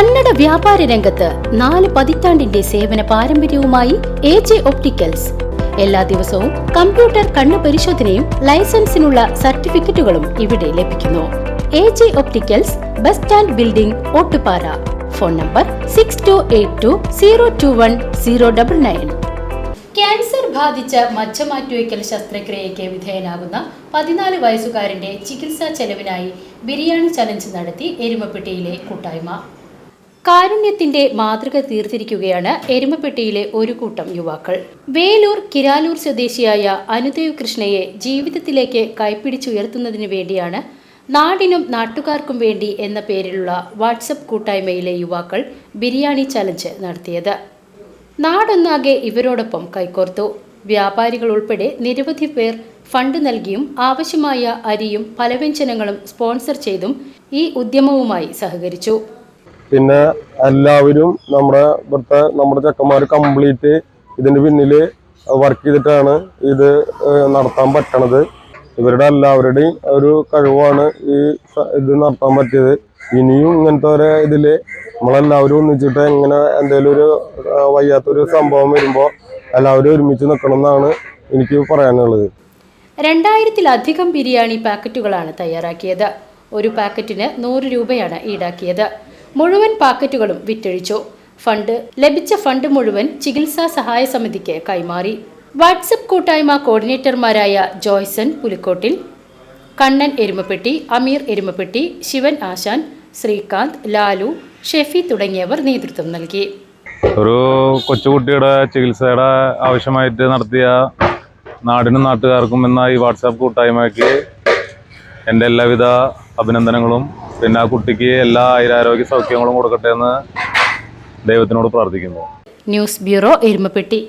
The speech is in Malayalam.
കന്നഡ വ്യാപാര രംഗത്ത് നാല് പതിറ്റാണ്ടിന്റെ സേവന പാരമ്പര്യവുമായി എ ജെ ഒപ്റ്റിക്കൽസ്. എല്ലാ ദിവസവും കമ്പ്യൂട്ടർ കണ്ണു പരിശോധനയും ലൈസൻസിനുള്ള സർട്ടിഫിക്കറ്റുകളും ഇവിടെ ലഭിക്കുന്നു. A J opticals bus stand building Ottupara. Phone number six two eight two zero two one zero double nine cancer ബാധിച്ച മജ്ജമാറ്റിവയ്ക്കൽ ശസ്ത്രക്രിയയ്ക്ക് വിധേയനാകുന്ന പതിനാല് വയസ്സുകാരന്റെ ചികിത്സാ ചെലവിനായി ബിരിയാണി ചലഞ്ച് നടത്തി എരുമപ്പെട്ടിയിലെ കൂട്ടായ്മ. കാരുണ്യത്തിന്റെ മാതൃക തീർത്തിരിക്കുകയാണ് എരുമപ്പെട്ടിയിലെ ഒരു കൂട്ടം യുവാക്കൾ. വേലൂർ കിരാലൂർ സ്വദേശിയായ അനുദേവ് കൃഷ്ണയെ ജീവിതത്തിലേക്ക് കൈപ്പിടിച്ചുയർത്തുന്നതിനു വേണ്ടിയാണ് നാടിനും നാട്ടുകാർക്കും വേണ്ടി എന്ന പേരിലുള്ള വാട്സപ്പ് കൂട്ടായ്മയിലെ യുവാക്കൾ ബിരിയാണി ചലഞ്ച് നടത്തിയത്. നാടൊന്നാകെ ഇവരോടൊപ്പം കൈകോർത്തു. വ്യാപാരികൾ ഉൾപ്പെടെ നിരവധി പേർ ഫണ്ട് നൽകിയും ആവശ്യമായ അരിയും പലവ്യഞ്ജനങ്ങളും സ്പോൺസർ ചെയ്തും ഈ ഉദ്യമവുമായി സഹകരിച്ചു. പിന്നെ എല്ലാവരും നമ്മുടെ ഇവിടുത്തെ നമ്മുടെ ചെക്കന്മാർ കംപ്ലീറ്റ് ഇതിന്റെ പിന്നിൽ വർക്ക് ചെയ്തിട്ടാണ് ഇത് നടത്താൻ പറ്റണത്. ഇവരുടെ എല്ലാവരുടെയും ഒരു കഴിവാണ് ഈ ഇത് നടത്താൻ പറ്റിയത്. ഇനിയും ഇങ്ങനത്തെ ഒരു ഇതിൽ നമ്മളെല്ലാവരും ഒന്നിച്ചിട്ട് എങ്ങനെ എന്തെങ്കിലും ഒരു വയ്യാത്തൊരു സംഭവം വരുമ്പോൾ എല്ലാവരും ഒരുമിച്ച് നിൽക്കണം എന്നാണ് എനിക്ക് പറയാനുള്ളത്. രണ്ടായിരത്തിലധികം ബിരിയാണി പാക്കറ്റുകളാണ് തയ്യാറാക്കിയത്. ഒരു പാക്കറ്റിന് നൂറ് രൂപയാണ് ഈടാക്കിയത്. മുഴുവൻ പാക്കറ്റുകളും വിറ്റഴിച്ചു. ഫണ്ട് ലഭിച്ച ഫണ്ട് മുഴുവൻ ചികിത്സാ സഹായ സമിതിക്ക് കൈമാറി. വാട്സപ്പ് കൂട്ടായ്മ കോർഡിനേറ്റർമാരായ ജോയ്സൺ പുലിക്കോട്ടിൽ കണ്ണൻ എരുമപ്പെട്ടി അമീർ എരുമപ്പെട്ടി ശിവൻ ആശാൻ ശ്രീകാന്ത് ലാലു ഷെഫി തുടങ്ങിയവർ നേതൃത്വം നൽകി. ഒരു കൊച്ചുകുട്ടിയുടെ ചികിത്സയുടെ ആവശ്യമായിട്ട് നടത്തിയ നാടിനും നാട്ടുകാർക്കും എന്ന ഈ വാട്സാപ്പ് കൂട്ടായ്മയ്ക്ക് എന്റെ എല്ലാവിധ അഭിനന്ദനങ്ങളും പിന്നെ ആ കുട്ടിക്ക് എല്ലാ ആയിരാരോഗ്യ സൗഖ്യങ്ങളും കൊടുക്കട്ടെ എന്ന് ദൈവത്തിനോട് പ്രാർത്ഥിക്കുന്നു. News bureau Erumapetty.